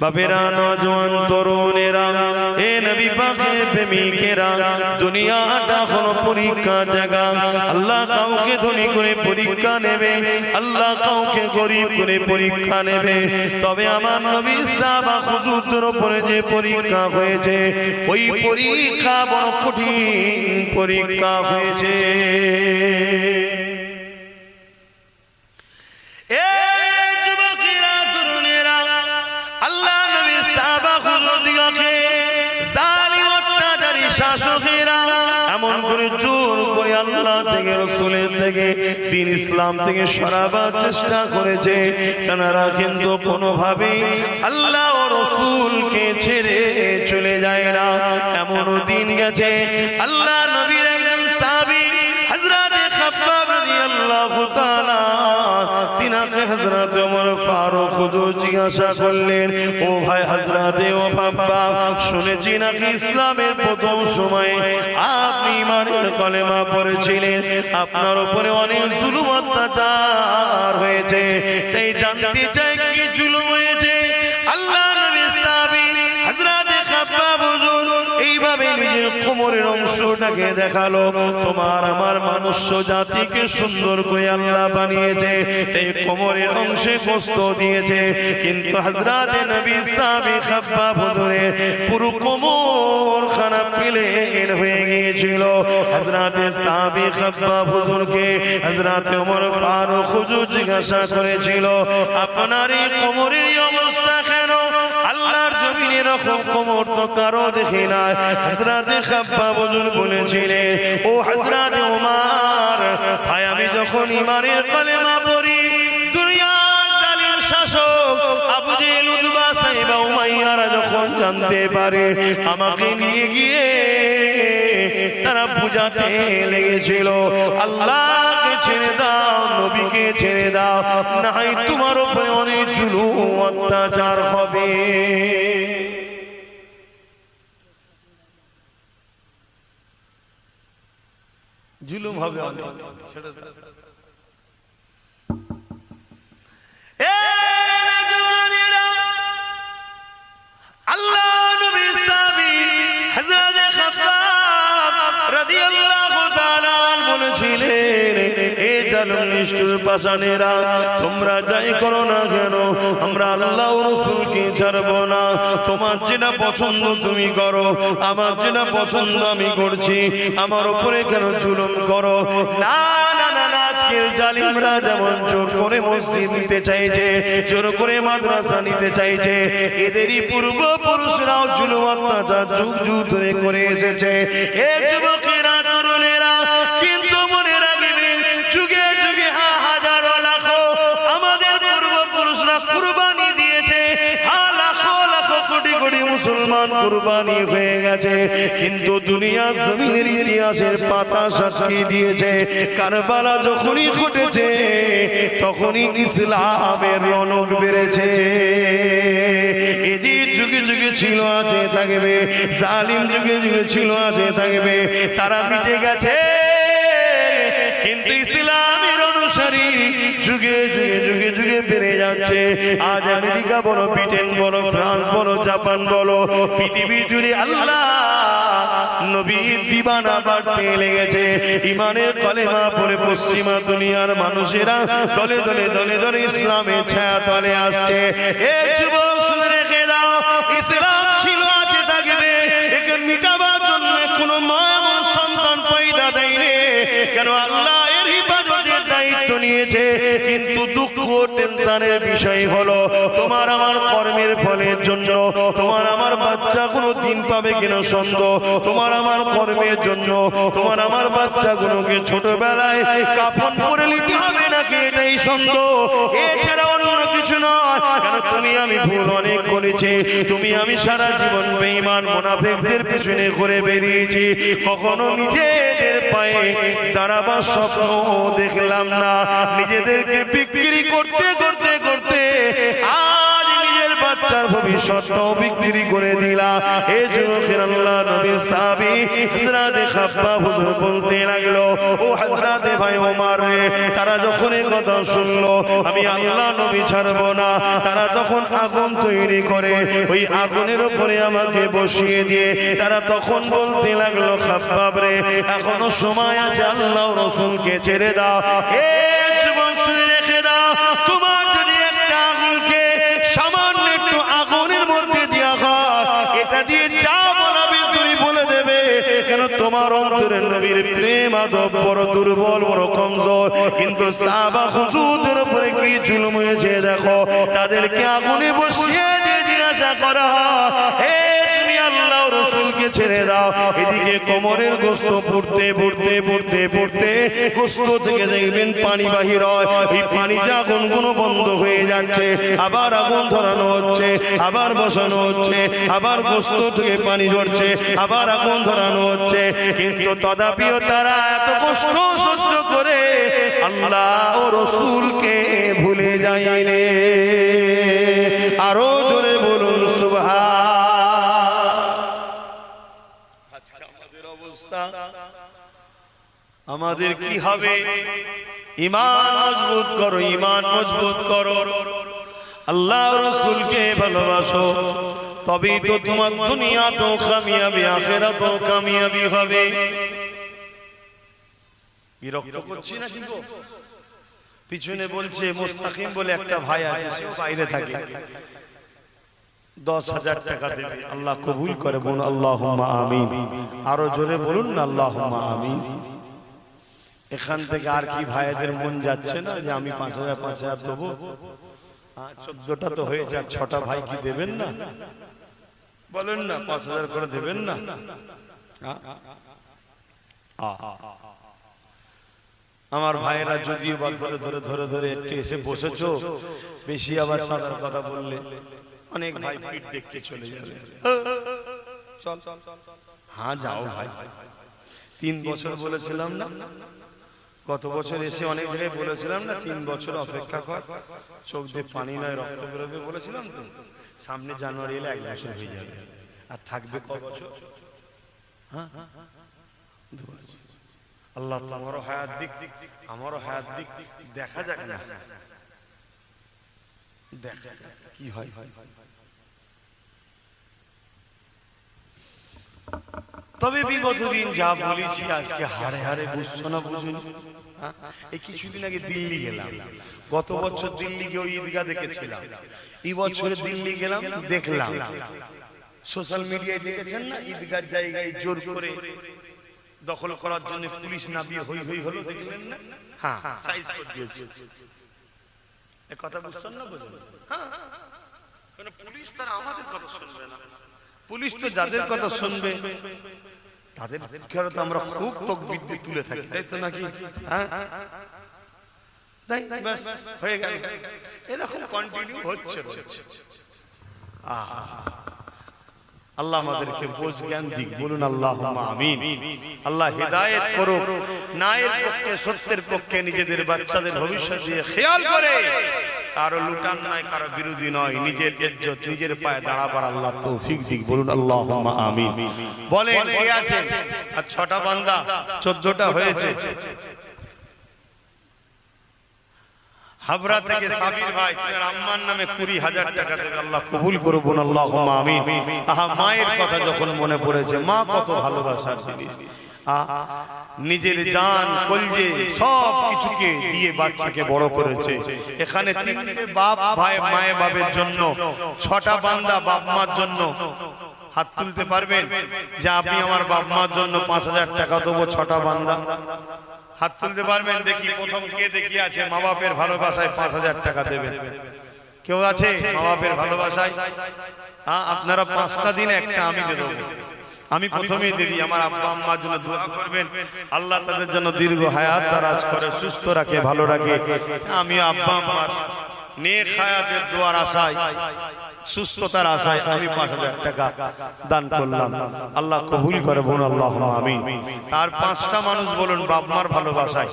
বাপেরা নজওয়ান তরুণেরা, এ নবী পাকের প্রেমিকেরা, দুনিয়াটা হলো পরীক্ষা জায়গা। আল্লাহ কাউকে ধনী করে পরীক্ষা নেবে, আল্লাহ কাউকে গরিব করে পরীক্ষা নেবে। তবে আমার নবী সাহাবা হুজুরদের উপরে যে পরীক্ষা হয়েছে, ওই পরীক্ষা বড় কঠিন পরীক্ষা হয়েছে। হুজুরদিগকে জালিম অত্যাচারী শাসকেরা আল্লাহ তারা কিন্তু কোনোভাবে আল্লাহ রসুলকে ছেড়ে চলে যায় না। এমনও দিন গেছে। আল্লাহ নবীর একজন সাহাবী, হযরতে খাব্বাব হজরত ফারুক জিজ্ঞাসা করলেন, ও ভাই ও বাবা, শুনেছি নাকি ইসলামের প্রথম সময়ে আপনি ইমানের কলেমা পড়েছিলেন? আপনার উপরে অনেক জুলুম অত্যাচার হয়েছে। তাই জানতে চাই কি জুলুম হয়েছে? কোমরের অংশটাকে দেখাল। তোমার আমার মনুষ্য জাতিকে সুন্দর করে আল্লাহ বানিয়েছে। এই কোমরের অংশে কষ্ট দিয়েছে। কিন্তু হযরতে নবী সাহাবী খাব্বাব হুজুরের পুরো কোমর খারাপ প্লেন হয়ে গিয়েছিল। হযরতে সাহাবী খাব্বাব হুজুরকে হযরতে ওমর ফারুক হুজুর জিজ্ঞাসা করেছিল, আপনার এই কোমরের জমিনে এরকম কোমর তো কারও দেখে না হযরতে খাব্বাব হুজুর বলেছিলেন, ও হযরতে ওমর ভাই, আমি যখন ইমানের কলেমা পড়ি শাসক যখন জানতে পারে, আমাকে নিয়ে গিয়ে তারা বুঝাতে লেগেছিল, আল্লাহকে ছেড়ে দাও, নবীকে ছেড়ে দাও নাই তোমার উপরে অনেক জুলুম, অত্যাচার হবে। জুলুম হবে আল্লাহ নবী জালিম নিষ্ঠুর পাষাণেরা, তোমরা যাই করো না কেন? আমরা আল্লাহ রাসূলকে ছাড়ব না। তোমার যেটা পছন্দ তুমি করো, আমার যেটা পছন্দ আমি করছি। আমার উপরে কেন জুলুম করো? না না না আজকের জালিমরা যেমন জোর করে মসজিদ নিতে চাইছে, জোর করে মাদ্রাসা নিতে চাইছে, এদেরই পূর্ব পুরুষরাও জুলুম, অত্যাচার, যুগ যুগ ধরে করে এসেছে। এ যুবকেরা মুসলমান কুরবানি হয়ে গেছে। কিন্তু দুনিয়া জমিনের ইতিহাসের পাতা সাক্ষী দিয়েছে। কারবালা যখনই ঘটেছে, তখনই ইসলামের রনক বেড়েছে। ছিল, আছে থাকবে। জালিম যুগে যুগে ছিল, আছে থাকবে। তারা মিটে গেছে। কিন্তু ইসলামের অনুসারী যুগে যুগে যুগে যুগে বেড়ে যাচ্ছে। আজ আমেরিকা বলো, ব্রিটেন বলো, ফ্রান্স বলো, জাপান বলো, পৃথিবী জুড়ে আল্লাহ মানুষেরা দলে দলে দলে দলে ইসলামের ছায়া তলে আসছে একে মিটাবার জন্য কোনো মা সন্তান পয়দা কেন নিয়েছে কিন্তু দুঃখ টেনশনের বিষয় হলো, তোমার আমার কর্মের ফলের জন্য, তোমার আমার বাচ্চা কোনো দিন পাবে কিনা সন্দেহ, তোমার আমার কর্মের জন্য, তোমার আমার বাচ্চাগুলোকে ছোটবেলায় কাফন পরে নিতে হবে নাকি এটাই সন্দেহ? এছাড়া অন্য কিছু নয়। তুমি আমি ভুল অনেক করেছি, তুমি আমি সারা জীবন বেঈমান মোনাফেকদের পেছনে ঘুরে বেরিয়েছি, কখনো নিজেদের পায়ে দাঁড়াবার স্বপ্ন দেখলাম না। নিজেদেরকে বিক্রি করতে করতে করতে বাচ্চার ভবিষ্যৎটাও বিক্রি করে দিলা। এই যুবকের আল্লাহ নবী সাহাবী হযরত খাব্বাব হুজুর বলতে লাগল, ও হযরত ভাই ওমর রে, তারা যখন এই কথা শুনলো, আমি আল্লাহ নবী ছাড়বো না। তারা তখন আগুন তৈরি করে, ওই আগুনের উপরে আমাকে বসিয়ে দিয়ে তারা তখন বলতে লাগল, খাব্বাব রে, এখনও সময় আছে আল্লাহ রসুলকে ছেড়ে দাও। এ তোমার অন্তরে নবীর প্রেম আদব বড় দুর্বল বড় কমজোর। কিন্তু সাহাবা হুজুরদের উপরে কি জুলুম হয়েছে দেখো? তাদেরকে আগুনে বসিয়ে দিয়ে জিজ্ঞাসা করা হয়, ছেড়ে দাও। এদিকে কোমরের গোস্ত পড়তে পড়তে পড়তে পড়তে গোস্ত থেকে দেখবেন পানি বাহির হয়। এই পানিতে আগুন কোনো বন্ধ হয়ে যাচ্ছে। আবার আগুন ধরানো হচ্ছে, আবার বসানো হচ্ছে, আবার গোস্ত থেকে পানি ঝরছে, আবার আগুন ধরানো হচ্ছে। কিন্তু তদাপিও তারা এত কষ্ট সহ্য করে, আল্লাহ ও রসুলকে ভুলে যায়নি। আরও আমাদের কি হবে? ইমান মজবুত করো ইমান মজবুত করো। আল্লাহ রসুলকে ভালোবাসো। তবেই তো তোমার দুনিয়া তো কামিয়াবি আখেরা তো কামিয়াবি হবে। বিরক্ত করছি না কি পিছনে বলছে মোস্তাকিম বলে একটা ভাই আছে বাইরে থাকে। দশ হাজার টাকা দেবে। আল্লাহ কবুল করে বলুন আল্লাহ আমিন। আরও জোরে বলুন না আল্লাহ আমিন। এখান থেকে আর কি ভাইদের মন যাচ্ছে না যে আমি পাঁচ হাজার পাঁচ হাজার দেবো হ্যাঁ, চোদ্দটা তো হয়েছে আর ছটা ভাই কি দেবেন না বলেন না পাঁচ হাজার করে দেবেন না হ্যাঁ? আমার ভাইয়েরা যদিও বা ধরে ধরে ধরে ধরে একটু এসে বসেছো বেশি আবার চাঁদার কথা বললে অনেক ভাই পিঠ দেখতে চলে যাবে হ্যাঁ যাও ভাই তিন বছর বলেছিলাম না গত বছর এসে অনেক জায়গায় বলেছিলাম না, তিন বছর অপেক্ষা কর। চোখ দিয়ে পানি নয়, রক্ত বেরোবে বলেছিলাম তো। সামনে জানুয়ারি এলে এক বছর হয়ে যাবে। আর থাকবে ক বছর। হ্যাঁ? আল্লাহ আমারও হায়াত দিক, আমারও হায়াত দিক। দেখা যাক না। দেখা যাক কি হয়। তবে বিগত দিন যা বলেছি আজকে হারে হারে বুঝছ না বুঝুন? হ্যাঁ? এই কিছুদিন আগে দিল্লি গেলাম। গত বছর দিল্লি গিয়ে ঈদগা দেখেছিলাম। এই বছরে দিল্লি গেলাম, দেখলাম। সোশ্যাল মিডিয়ায় দেখেছেন না? ঈদগার জায়গায় জোর করে দখল করার জন্য পুলিশ নামিয়ে হই হই হলো, দেখলেন না? হ্যাঁ সাইজ করে দিয়েছে। কথা বুঝছেন না বুঝুন? হ্যাঁ কারণ পুলিশ তারা আমাদের কথা শুনবে না? পুলিশ তো যাদের কথা শুনবে তাদের তো আমরা খুব তকবির দিয়ে তুলে থাকি তাই তো নাকি? হ্যাঁ? তাই ব্যাস হয়ে গেল। এরকম কন্টিনিউ হচ্ছে আল্লাহ আমাদেরকে বোঝ জ্ঞান দিক বলুন আল্লাহ আমিন। আল্লাহ হেদায়েত করুক নায়ের পক্ষে সত্যের পক্ষে নিজেদের বাচ্চাদের ভবিষ্যৎ দিয়ে খেয়াল করে। কারও লুটান নয় কারও বিরোধী নয়। নিজের ইজ্জত নিজের পায়ে দাঁড়াবার আল্লাহ তৌফিক দিক। বলুন আল্লাহ আমিন। বলেন কে আছে আর ছটা বান্দা চোদ্দটা হয়েছে। হাবড়া থেকে সাবির ভাই তার আম্মার নামে কুড়ি হাজার টাকা দেবে আল্লাহ কবুল করবুন আল্লাহ আমিন। আহা মায়ের কথা যখন মনে পড়েছে মা কত ভালোবাসার জিনিস। নিজের জান, কলজে সব কিছুকে দিয়ে বাচ্চাকে বড় করেছে। এখানে তিনটে বাপ, ভাই মায়ে বাবের জন্য, ছটা বান্দা বাপ মার জন্য। হাত তুলতে পারবেন? যে আপনি আমার বাপ মার জন্য পাঁচ হাজার টাকা দেবো, ছটা বান্দা। হাত তুলতে পারবেন? দেখি প্রথম কে দেখি আছে, মা বাপের ভালোবাসায় পাঁচ হাজার টাকা দেবেন। কেউ আছে মা বাপের ভালোবাসায়? আপনারা পাঁচটা দিন একটা আমি দেবো। আমি প্রথমেই দিদি আমার আব্বা আম্মার জন্য দোয়া করবেন। আল্লাহ তাদের জন্য দীর্ঘ হায়াত দারাজ করে সুস্থ রাখে ভালো রাখে। আমি আব্বা আম্মার নেক হায়াতের দোয়ার আশায় সুস্থতার আশায় আমি পাঁচ হাজার টাকা দান করলাম। আল্লাহ কবুল করে বোন আল্লাহ আমিন। তার পাঁচটা মানুষ বলুন বাপমার ভালোবাসায়।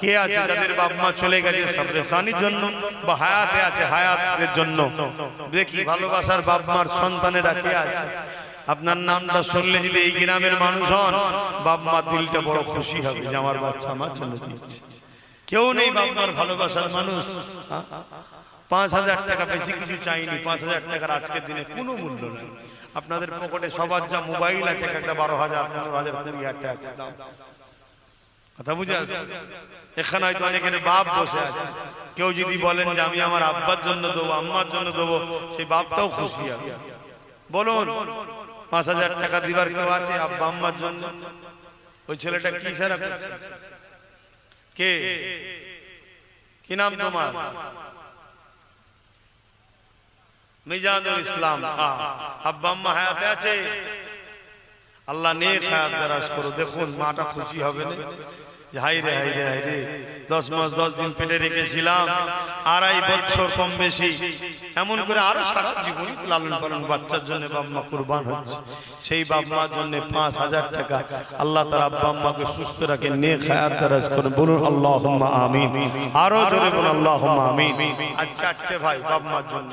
কে আছে যাদের বাপমা চলে গেছে সাবরেসানির জন্য বা হায়াতে আছে হায়াতের জন্য? দেখি ভালোবাসার বাপমার সন্তানেরা কে আছে? আপনার নামটা শুনলে যদি এই গ্রামের মানুষ হন বাপমা দিলটা বড় খুশি হবে যে আমার বাচ্চা আমার জন্য দিচ্ছে কেউ নেই বাপমার ভালোবাসার মানুষ? পাঁচ হাজার টাকা, বেশি কিছু চাইনি, পাঁচ হাজার টাকার আজকের দিনে কোনো মূল্য নেই। আপনাদের পকেটে সবার যা মোবাইল আছে একটা বারো হাজার, পনেরো হাজার, কুড়ি হাজার টাকা। কথা বুঝে? এখানে হয়তো অনেকের বাপ বসে আছে। কেউ যদি বলেন যে আমি আমার আব্বার জন্য দেবো, আম্মার জন্য দেবো, সেই বাপটাও খুশি হবে। বলুন। পাঁচ হাজার টাকা দিবার কেউ আছে, আব্বা, আম্মার জন্য? ওই ছেলেটা কি সারা কে? কি নাম তোমার? মিজানুল ইসলাম। আব্বা, আম্মা হায়াতে আছে? আল্লাহ নেক হায়াত দারাজ করো। দেখুন, মাটা খুশি হবে না? যে হাই রে হাই রে হাই রে। দশ মাস, দশ দিন পেটে রেখেছিলাম, আড়াই বছর কম বেশি। এমন করে আরও সারা জীবন লালন পালন বাচ্চার জন্য বাম্মা কুরবান হচ্ছে। সেই বাম্মার জন্য পাঁচ হাজার টাকা আল্লাহ তার আব্বা আম্মাকে সুস্থ রাখে, নেক হায়াত দারাজ করুন। বলুন আল্লাহ আমিন। আরও জোরে বলুন আল্লাহ আমিন। আর চারটে ভাই বাম্মার জন্য।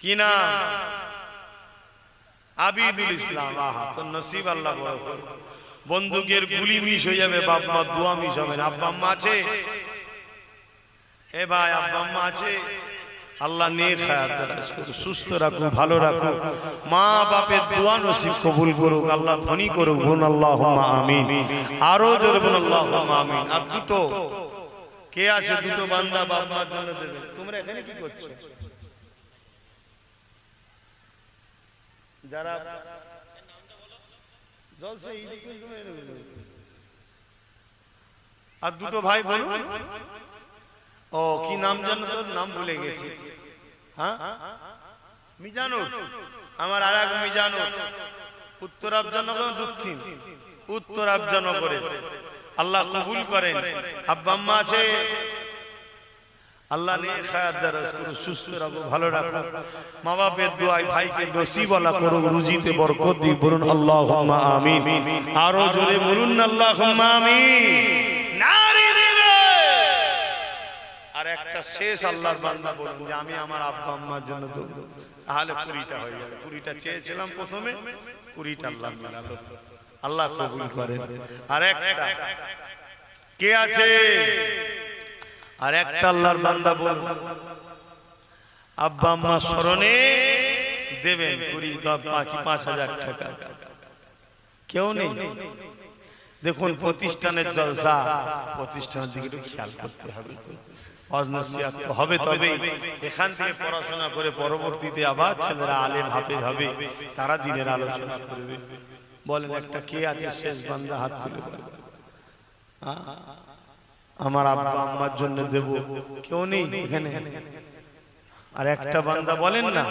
কি নাম? আবিদুল ইসলাম। আহা, তো নসিব আল্লাহ বড় করে। বন্দুকের গুলি মিস হয়ে যাবে, বাপ দোয়া মিস হবে না। আব্বা আম্মা আছে? এ ভাই, আব্বা আম্মা আছে? আল্লাহ নেক সুস্থ রাখুক, ভালো রাখুক। মা বাপের দোয়া নসিব কবুল করুক, আল্লাহ ধনী করুক। বোন আল্লাহ আমিন। আরও জোরে বোন আল্লাহ আমিন। আর দুটো? কে আছে? দুটো বান্দা বাপ মার জন্য দেবে। তোমরা এখানে কি করছ? যারা। আর দুটো ভাই বলুন। ও, কি নাম জানো নাম ভুলে গেছি। হ্যাঁ? মিজানুর। আমার আর এক মিজানুর। উত্তর আফজানগর দক্ষিণ। উত্তর আফজানগরে আল্লাহ কবুল করেন। আব্বা আম্মা আছে। আল্লাহ নিয়ে খায়াত দারাজ করো সুস্থ রাখো ভালো রাখো মা বাপের দোয়ায় ভাইকে নসিবলা করো রুজিতে বরকত দি বলুন আল্লাহুম্মা আমিন। আরও জোরে বলুন আল্লাহুম্মা আমিন। নারী দিবে। আর একটা শেষ আল্লাহর বান্দা বলুন যে আমি আমার আব্বা আম্মার জন্য দেবো তাহলে কুড়িটা হয়ে যাবে। কুড়িটা চেয়েছিলাম প্রথমে কুড়িটা আল্লাহ মিলালো আল্লাহ কবুল করেন। আর একটা কে আছে? আর একটা আল্লাহর বান্দা বল আব্বা, আম্মা স্মরণে দেবেন কুড়ি, দশ, পাঁচ পাঁচ হাজার টাকা। কেউ নেই। দেখুন, প্রতিষ্ঠানের জলসা, প্রতিষ্ঠানের দিকে খেয়াল করতে হবে। তো হবে তবে এখান থেকে পড়াশোনা করে পরবর্তীতে আবার ছেলেরা আলেম হাফেজ হবে, তারা দিনের আলোচনা করবে। বলেন, একটা কে আছে? শেষ বান্দা হাত তুলে বলেন। আমার আব্বা আম্মার জন্য দেব। কেউ নেই এখানে। আর একটা বান্দা বলেন না।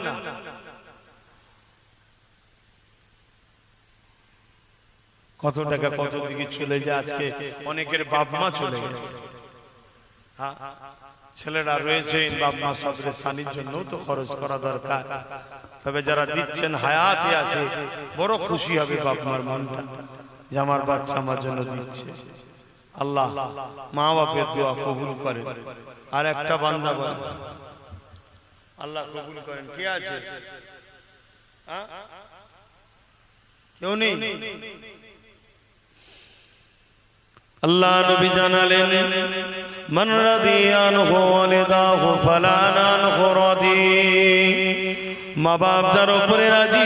কত টাকা কত দিকে চলে যায় আজকে? অনেকের বাপ মা চলে গেছে। হ্যাঁ, ছেলেরা রয়েছে বাপ মা সদরে সানির জন্য তো খরচ করা দরকার। তবে যারা দিচ্ছেন হায়াতে আছে বড় খুশি হবে বাপ মার মনটা যে আমার বাচ্চা আমার জন্য দিচ্ছে। আল্লাহ মা বাপের দোয়া কবুল করেন আর একটা বান্দা আল্লাহ কবুল করেন। কে আছে? কেউ নেই? আল্লাহ নবী জানালেন, মান রাদিয়ানহু ওয়ালিদাহু ফালা নানহু রাদি। মা বাপ যার উপরে রাজি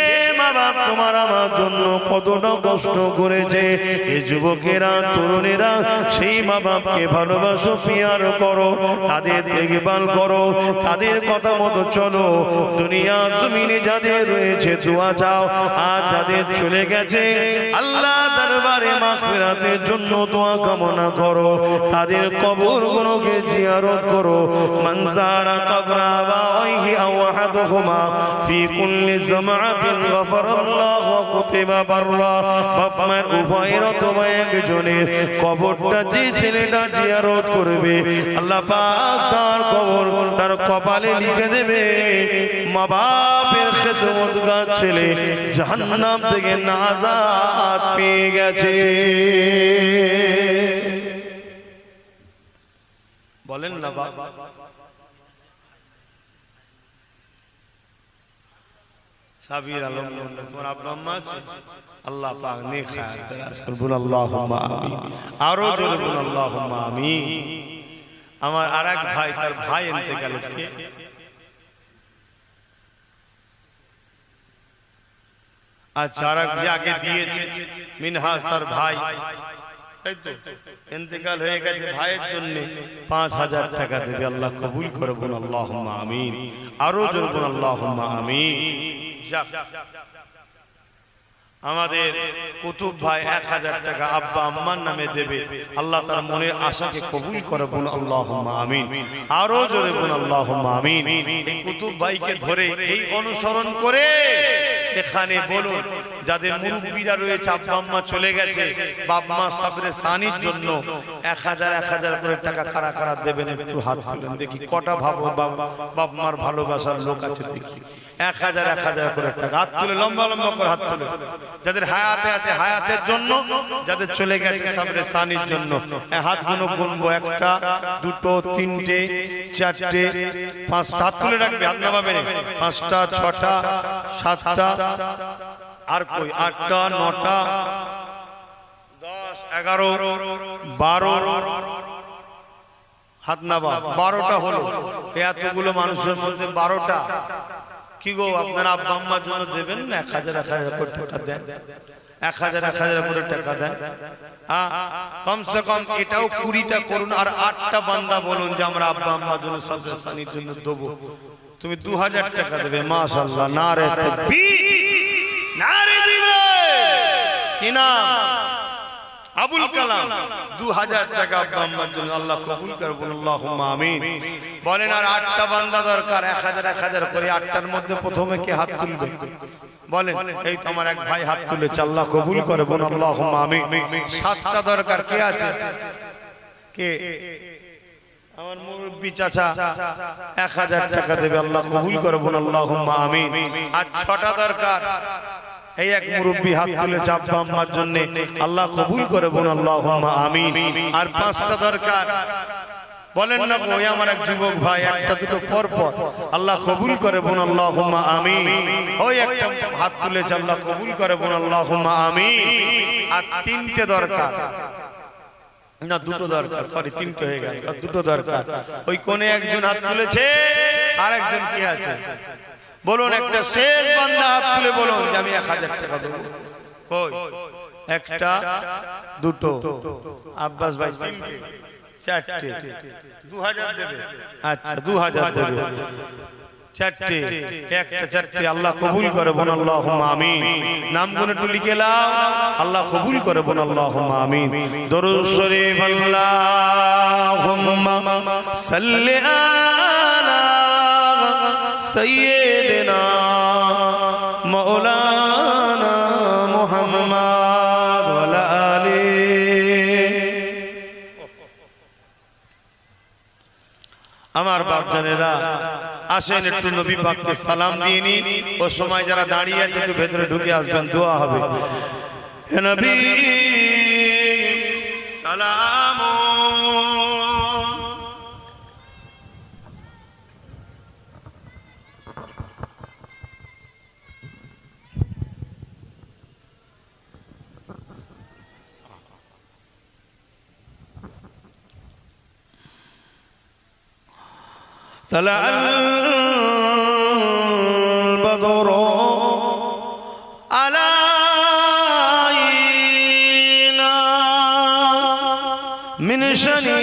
তোমার আমার জন্য কতটা কষ্ট করেছে। এ যুবকেরা, তরুণেরা, সেই মা বাপকে ভালোবাসো, পিয়ার করো, তাদের দেখভাল করো, তাদের কথা মতো চলো। দুনিয়া, জমিনে যাদের রয়েছে, দোয়া চাও, আর যাদের চলে গেছে, আল্লাহ দরবারে মাগফিরাতের জন্য দোয়া কামনা করো। তাদের কবর গুলোকে জিয়ারত করো। মনজারা কবরা আবাইহি আও আহাদুহুমা ফি কুল্লি জামাআতিন গাফারাল্লাহু ওয়া কুতিবা বাররা। বাপ মায়ের উভয়ের অথবা একজনের কবরটা যে ছেলেটা জিয়ারত করবে, আল্লাহ পাক তার কবর তার কপালে লিখে দেবে, মা বাপের খেদমতগার ছেলে জাহান্নাম থেকে নাজাত পেয়ে গেছে। বলেন না বাবা আমিন। আরও আমার আরেক ভাই, তার ভাই ইন্তেকাল হচ্ছে আর যাকে দিয়েছে, মিনহাজ তার ভাই। আমাদের কুতুব ভাই এক হাজার টাকা আব্বা আম্মার নামে দেবে। আল্লাহ তার মনের আশাকে কবুল করে বলুন আল্লাহ আমিন। আরও জোরে বলুন আল্লাহ আমিন। কুতুব ভাইকে ধরে এই অনুসরণ করে এখানে বলুন। যাদের মুরব্বীরা রয়েছে, আব্বা আম্মা চলে গেছে বাপ মা সাবরে সানির জন্য, এক হাজার এক হাজার করে টাকা কারা কারা দেবেন, একটু হাত তুলেন, দেখি কটা ভাবো বাপ মার ভালোবাসার লোক আছে, দেখি এক হাজার এক হাজার করে টাকা, হাত তুলে, লম্বা লম্বা করে হাত তুলে যাদের হায়াতে আছে, হায়াতের জন্য, যাদের চলে গেছে সাবরে সানির জন্য এই হাতগুলো গুনবো একটা, দুটো, তিনটে, চারটে, পাঁচটা, হাত তুলে রাখবে, হাত নামাবে না। পাঁচটা, ছটা, সাতটা আর কই? আটটা, নটা, দশ, এগারো, বারো হাত নাবা বারোটা হলো। এতগুলো মানুষের মধ্যে বারোটা। কি গো, আপনারা আব্বা আম্মার জন্য দেবেন না? এক হাজার এক হাজার করে টাকা দেন। এক হাজার এক হাজার করে টাকা দেন। কমসে কম এটাও কুড়িটা করুন আর আটটা বান্দা বলুন যে আমরা আব্বা আম্মার জন্য সানির জন্য দেবো। তুমি দু হাজার টাকা দেবে মাশাল্লাহ না রে তাকবীর, না রে দিবে কি আবুল কালাম। দু হাজার টাকা আব্বা জন্য আল্লাহ কবুল করে বলুন আল্লাহুম্মা আমিন। বলেন আর আটটা বান্দা দরকার। এক হাজার এক হাজার করে আটটার মধ্যে প্রথমে কে হাত তুলবে? বলেন এই তো আমার এক ভাই হাত তুলেছে। আল্লাহ কবুল করে বলুন আল্লাহুম্মা আমিন। সাতটা দরকার। কে আছে? কে? আমার মুরব্বী চাচা এক হাজার টাকা দেবে আল্লাহ কবুল করে বলুন আল্লাহুম্মা আর ছটা দরকার এই এক মুরব্বী হাত তুলে আম্মার জন্য আল্লাহ কবুল আল্লাহ আমিন আর পাঁচটা দরকার বলেন না ওই আমার এক যুবক ভাই একটা দুটো পর পর আল্লাহ কবুল করে বোন আল্লাহ আমিন ওই একটা হাত তুলেছে আল্লাহ কবুল করে বোন আল্লাহ আমিন আর তিনটে দরকার না দুটো দরকার সরি তিনটে হয়ে গেল। দুটো দরকার। ওই কোনে একজন হাত তুলেছে আর একজন কি আছে? বলুন একটা শেষ বান্দা হাত তুলে বলুন যে আমি এক হাজার টাকা দেবো। কই? একটা দুটো। আব্বাস ভাই চারটে। দু হাজার দেবে। আচ্ছা দু হাজার দেবে। চারটে একটা আল্লাহ কবুল করে বোন আল্লাহ নাম গুনে একটু লিখে আল্লাহ কবুল করে বোন আল্লাহ আমি দরুদ শরীফ আল্লাহ সাল্লি আলা সাইয়্যিদিনা মাওলানা মুহাম্মদ আমার বাপ জানেরা আসেন একটু নবী পাককে সালাম দিয়ে নি ও সময় যারা দাঁড়িয়ে আছে একটু ভেতরে ঢুকে আসবেন দোয়া হবে হে নবী সালাম طلع করো আলাইনা। মিনশনী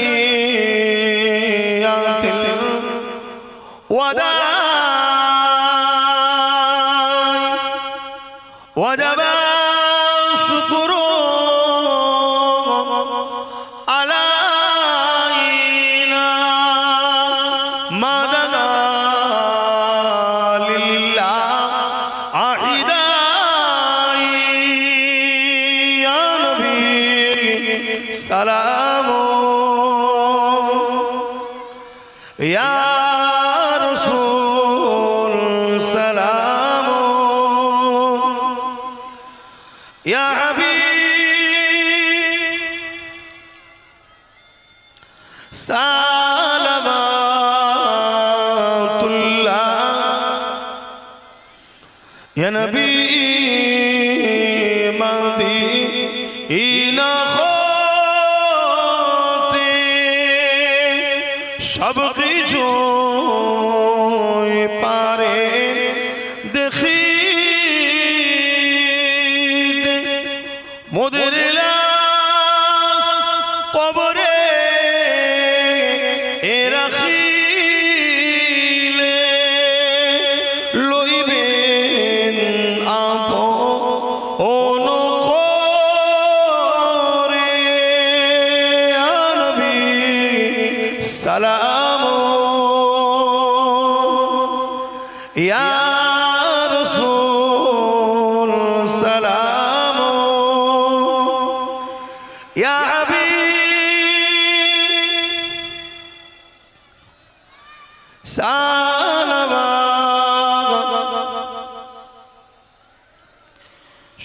নবী মাতি ইলা খোতে সব কিছু সালাম।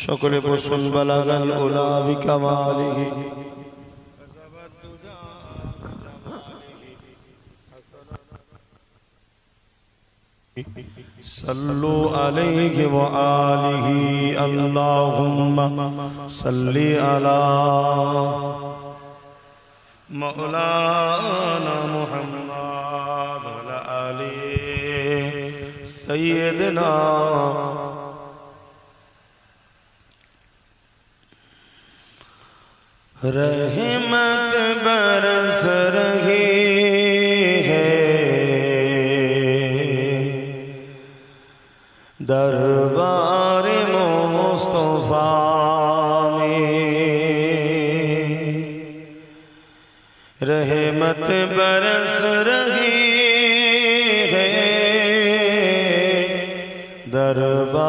সকলে বসুন বালাগাল ওলা বিকামালিহি। صلو علیہ وآلہ اللہم صلی علی مولانا محمد علی سیدنا رحمت برس رہی دربار مصطفیٰ میں رحمت برس رہی ہے دربار